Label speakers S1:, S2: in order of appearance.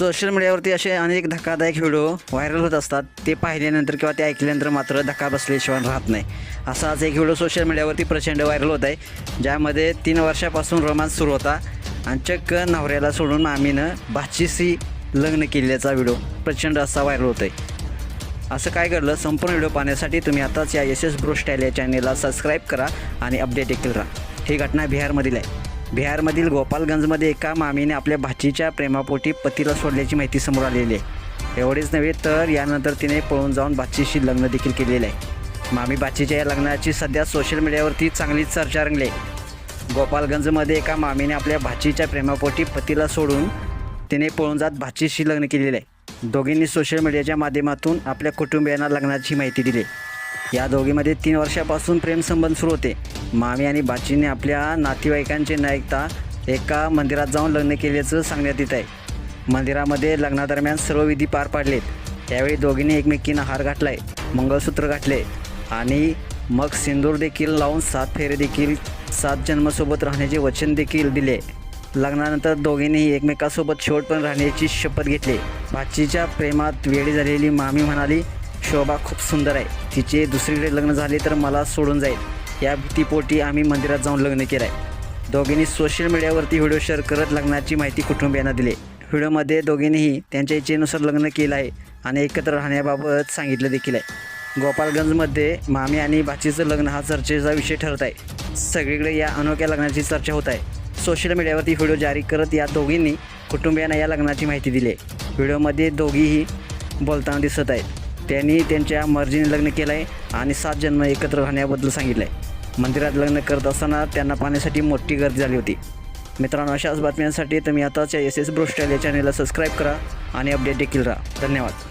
S1: Social मीडियावरती असे अनेक धक्कादायक व्हिडिओ व्हायरल होत असतात. ते पाहिल्यानंतर किंवा ते ऐकल्यानंतर मात्र धक्का बसल्याशिवाय राहत नाही. असाच एक व्हिडिओ सोशल मीडियावरती प्रचंड व्हायरल होत आहे. ज्यामध्ये तीन वर्षापासून रोमांस सुरू होता. आणि चक्क नवऱ्याला सोडून आम्हीनं भाचीशी लग्न केल्याचा व्हिडिओ प्रचंड असा व्हायरल होत आहे असं काय घडलं? संपूर्ण व्हिडिओ पाहण्यासाठी तुम्ही आताच या एस एस ब्रोस्टाईल या चॅनेलला सबस्क्राईब करा आणि अपडेट देखील राहा ही घटना बिहारमधील आहे. बिहारमधील गोपालगंजमध्ये एका मामीने आपल्या भाचीच्या प्रेमापोटी पतीला सोडल्याची माहिती समोर आलेली आहे. एवढेच नव्हे तर यानंतर तिने पळून जाऊन भाचीशी लग्न देखील केलेलं आहे. मामी भाचीच्या या लग्नाची सध्या सोशल मीडियावरती चांगलीच चर्चा रंगली आहे. गोपालगंजमध्ये एका मामीने आपल्या भाचीच्या प्रेमापोटी पतीला सोडून तिने पळून जात भाचीशी लग्न केलेलं आहे. दोघींनी सोशल मीडियाच्या माध्यमातून आपल्या कुटुंबियांना लग्नाची माहिती दिली या दोघीमध्ये तीन वर्षापासून प्रेमसंबंध सुरू होते. मामी आणि बाचीने आपल्या नातेवाईकांचे न ऐकता एका मंदिरात जाऊन लग्न केल्याचं सांगण्यात येत आहे. मंदिरामध्ये लग्नादरम्यान सर्व विधी पार पाडलेत. त्यावेळी दोघींनी एकमेकींना हार घातलाय मंगळसूत्र घातले आणि मग सिंदूर देखील लावून सात फेरे देखील सात जन्मसोबत राहण्याचे वचन देखील दिले. लग्नानंतर दोघींनीही एकमेकासोबत शेवट पण राहण्याची शपथ घेतली. भाचीच्या प्रेमात वेळी झालेली मामी म्हणाली शोभा खूप सुंदर आहे. तिचे दुसरीकडे लग्न झाले तर मला सोडून जाईल. या भीतीपोटी आम्ही मंदिरात जाऊन लग्न केलं आहे दोघींनी सोशल मीडियावरती व्हिडिओ शेअर करत लग्नाची माहिती कुटुंबियांना दिली. व्हिडिओमध्ये दोघींनीही त्यांच्या इच्छेनुसार लग्न केलं आहे आणि एकत्र राहण्याबाबत सांगितलं देखील आहे. गोपालगंजमध्ये मामी आणि भाचीचं लग्न हा चर्चेचा विषय ठरत आहे. सगळीकडे या अनोख्या लग्नाची चर्चा होत आहे. सोशल मीडियावरती व्हिडिओ जारी करत या दोघींनी कुटुंबियांना या लग्नाची माहिती दिली आहे. व्हिडिओमध्ये दोघीही बोलताना दिसत आहेत. त्यांनी त्यांच्या मर्जीने लग्न केलं आहे आणि सात जन्म एकत्र राहण्याबद्दल सांगितलं आहे मंदिरात लग्न करत असताना त्यांना पाहण्यासाठी मोठी गर्दी झाली होती. मित्रांनो अशाच बातम्यांसाठी तुम्ही आताच्या एस एस ब्रोस्टाईल या चॅनेलला सबस्क्राईब करा आणि अपडेट देखील राहा. धन्यवाद.